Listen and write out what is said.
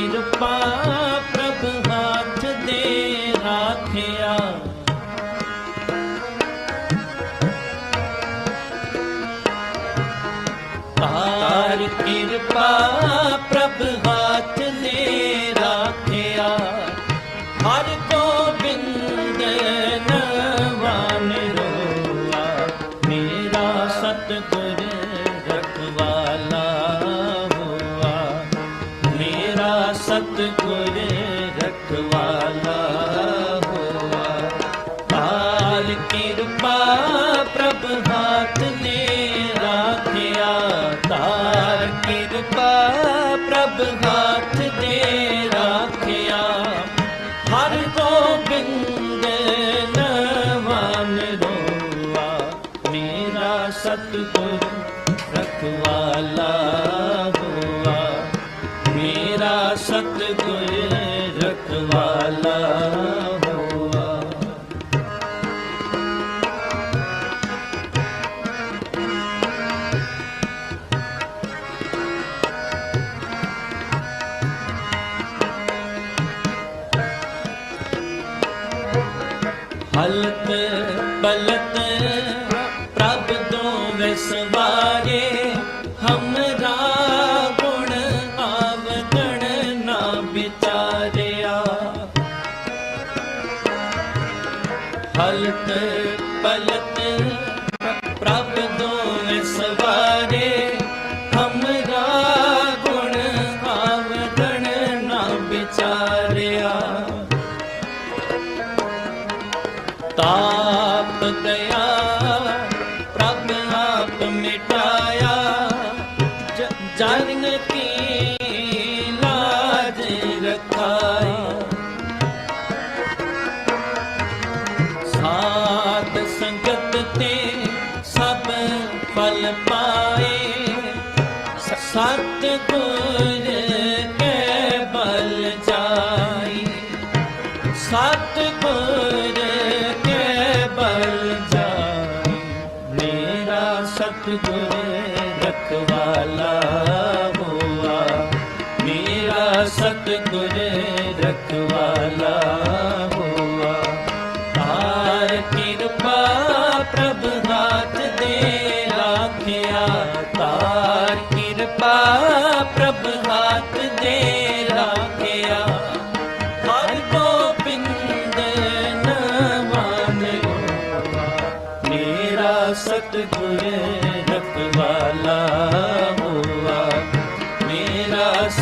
ਕਿਰਪਾ ਪ੍ਰਭ ਹੱਥ ਦੇ ਰਾਖਿਆ। ਤਾਰ ਕਿਰਪਾ ਪ੍ਰਭ ਹੱਥ ਨੇ ਰਾਖਿਆ। ਹਰ ਸਤਿਗੁਰ ਰਖਵਾਲਾ ਹੋਆ। ਹਾਲ ਕਿਰਪਾ ਪ੍ਰਭ ਹਾਥ ਨੇ ਰਾਖਿਆ। ਤਾਰ ਕਿਰਪਾ ਪ੍ਰਭ ਹਾਥ ਨੇ ਰਾਖਿਆ। ਹਰ ਗੋਬਿੰਦ ਨਵਾਨ ਰੋਆ। ਮੇਰਾ ਸਤਿਗੁਰ ਰਖਵਾਲਾ ਸਤਿਗੁਰ ਰਖਵਾਲਾ ਹੋਆ ਹਲਤ ਪਲਤ ਹਲਤ ਪਲਤ ਪ੍ਰਭ ਤੋਂ ਵਿਸਵਾਰੇ ਹਮਰਾ ਗੁਣ ਆਵਗਣ ਨਾ ਵਿਚਾਰਿਆ। ਤਾਪ ਦਇਆ, ਪ੍ਰਭ ਆਪ ਮਿਟਾਇਆ, ਜ- ਜਨ ਕੀ ਸਤਿਗੁਰ ਕੇ ਬਲ ਜਾਈ ਮੇਰਾ ਸਤਿਗੁਰ ਰਖਵਾਲਾ ਪ੍ਰਭ ਹਾਥ ਦੇ ਰਾਖਿਆ ਹਰ ਗੋਬਿੰਦ ਨਮਾਨਿਓ ਮੇਰਾ ਸਤਿਗੁਰ ਰਖਵਾਲਾ।